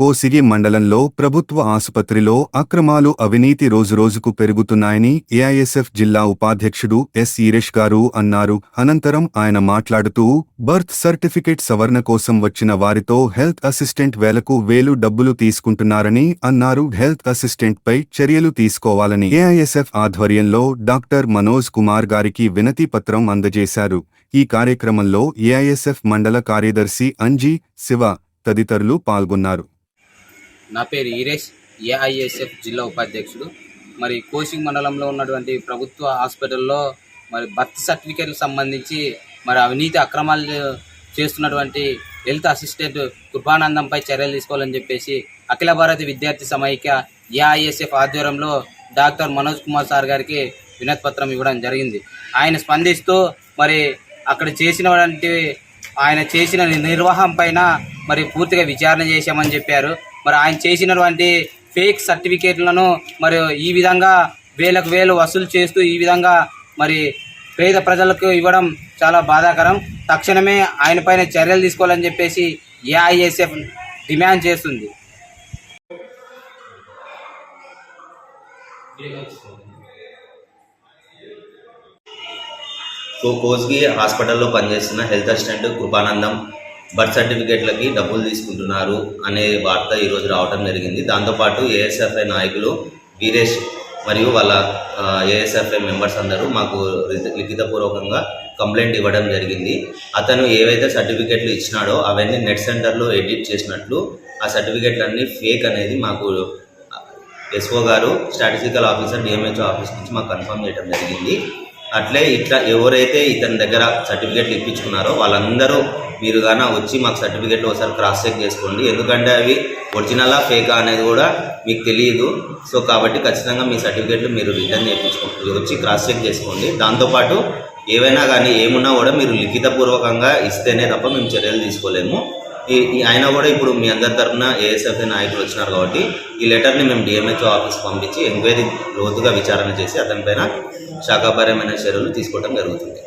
కోసిగి మండలంలో ప్రభుత్వ ఆసుపత్రిలో అక్రమాలు అవినీతి రోజురోజుకు పెరుగుతున్నాయని ఏఐఎస్ఎఫ్ జిల్లా ఉపాధ్యక్షుడు ఎస్ ఈరేష్ గారు అన్నారు. అనంతరం ఆయన మాట్లాడుతూ బర్త్ సర్టిఫికేట్ సవరణ కోసం వచ్చిన వారితో హెల్త్ అసిస్టెంట్ వేలకు వేలు డబ్బులు తీసుకుంటున్నారని అన్నారు. హెల్త్ అసిస్టెంట్ పై చర్యలు తీసుకోవాలని ఏఐఎస్ఎఫ్ ఆధ్వర్యంలో డాక్టర్ మనోజ్ కుమార్ గారికి వినతి పత్రం అందజేశారు. ఈ కార్యక్రమంలో ఏఐఎస్ఎఫ్ మండల కార్యదర్శి అంజీ శివ తదితరులు పాల్గొన్నారు. నా పేరు ఈరేష్ ఏఐఎస్ఎఫ్ జిల్లా ఉపాధ్యక్షుడు. మరి కోచింగ్ మండలంలో ఉన్నటువంటి ప్రభుత్వ హాస్పిటల్లో మరి బర్త్ సర్టిఫికేట్లకు సంబంధించి మరి అవినీతి అక్రమాలు చేస్తున్నటువంటి హెల్త్ అసిస్టెంట్ కృపానందంపై చర్యలు తీసుకోవాలని చెప్పేసి అఖిల భారత విద్యార్థి సమైక్య ఏఐఎస్ఎఫ్ ఆధ్వర్యంలో డాక్టర్ మనోజ్ కుమార్ సార్ గారికి వినతి పత్రం ఇవ్వడం జరిగింది. ఆయన స్పందిస్తూ మరి అక్కడ చేసినటువంటి ఆయన చేసిన నిర్వాహం పైన మరి పూర్తిగా విచారణ చేశామని చెప్పారు. మరి ఆయన చేసినటువంటి ఫేక్ సర్టిఫికేట్లను మరి ఈ విధంగా వేలకు వేలు వసూలు చేస్తూ ఈ విధంగా మరి పేద ప్రజలకు ఇవ్వడం చాలా బాధాకరం. తక్షణమే ఆయనపైన చర్యలు తీసుకోవాలని చెప్పేసి ఏఐఎస్ఎఫ్ డిమాండ్ చేస్తుంది. కోస్గి హాస్పిటల్లో పనిచేస్తున్న హెల్త్ అసిస్టెంట్ కృపానందం బర్త్ సర్టిఫికేట్లకి డబ్బులు తీసుకుంటున్నారు అనే వార్త ఈరోజు రావడం జరిగింది. దాంతోపాటు ఏఎస్ఎఫ్ఐ నాయకులు వీరేష్ మరియు వాళ్ళ ఏఎస్ఎఫ్ఐ మెంబర్స్ అందరూ మాకు లిఖితపూర్వకంగా కంప్లైంట్ ఇవ్వడం జరిగింది. అతను ఏవైతే సర్టిఫికేట్లు ఇచ్చినాడో అవన్నీ నెట్ సెంటర్లో ఎడిట్ చేసినట్లు ఆ సర్టిఫికేట్లన్నీ ఫేక్ అనేది మాకు ఎస్ఓ గారు స్టాటిస్టికల్ ఆఫీసర్ డిఎంహెచ్ఓ ఆఫీస్ నుంచి మాకు కన్ఫర్మ్ చేయడం జరిగింది. అట్లే ఇట్లా ఎవరైతే ఇతని దగ్గర సర్టిఫికేట్లు ఇప్పించుకున్నారో వాళ్ళందరూ మీరు కానీ వచ్చి మాకు సర్టిఫికేట్లు ఒకసారి క్రాస్ చెక్ చేసుకోండి. ఎందుకంటే అవి ఒరిజినలా ఫేకా అనేది కూడా మీకు తెలియదు. సో కాబట్టి ఖచ్చితంగా మీ సర్టిఫికేట్లు మీరు రిటర్న్ చేయించుకోండి. వచ్చి క్రాస్ చెక్ చేసుకోండి. దాంతోపాటు ఏవైనా కానీ ఏమున్నా కూడా మీరు లిఖితపూర్వకంగా ఇస్తేనే తప్ప మేము చర్యలు తీసుకోలేము. ఆయన కూడా ఇప్పుడు మీ అందరి తరఫున ఏఎస్ఎఫ్ నాయకులు వచ్చినారు కాబట్టి ఈ లెటర్ని మేము డిఎంహెచ్ఓ ఆఫీస్ పంపించి ఎంక్వైరీ లోతుగా విచారణ చేసి అతనిపైన శాఖాపరమైన చర్యలు తీసుకోవడం జరుగుతుంది.